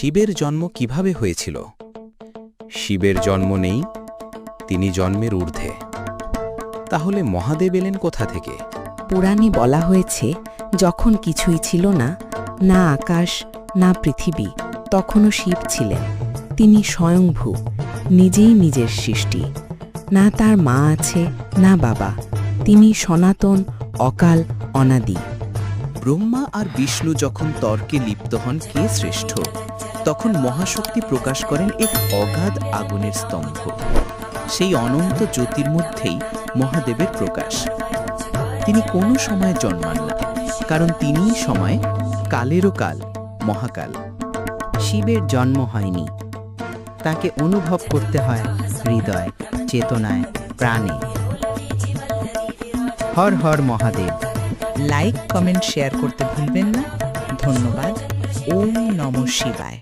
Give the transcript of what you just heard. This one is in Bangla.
শিবের জন্ম কীভাবে হয়েছিল? শিবের জন্ম নেই, তিনি জন্মের ঊর্ধ্বে। তাহলে মহাদেব এলেন কোথা থেকে? পুরাণে বলা হয়েছে, যখন কিছুই ছিল না না আকাশ, না পৃথিবী, তখনও শিব ছিলেন। তিনি স্বয়ংভূ, নিজেই নিজের সৃষ্টি। না তার মা আছে, না বাবা। তিনি সনাতন, অকাল, অনাদি। ব্রহ্মা আর বিষ্ণু যখন তর্কে লিপ্ত হন, কে শ্রেষ্ঠ? তখন মহাশক্তি প্রকাশ করেন এক অগাধ আগুনের স্তম্ভ। সেই অনন্ত জ্যোতির মধ্যেই মহাদেবের প্রকাশ। তিনি কোনো সময় জন্মান না, কারণ তিনিই সময় কালেরও কাল, মহাকাল। শিবের জন্ম হয়নি। তাকে অনুভব করতে হয় হৃদয়, চেতনায়, প্রাণে। Har Har Mahadev. Like comment share করতে ভুলবেন না। ধন্যবাদ। ওম নম শিবায়।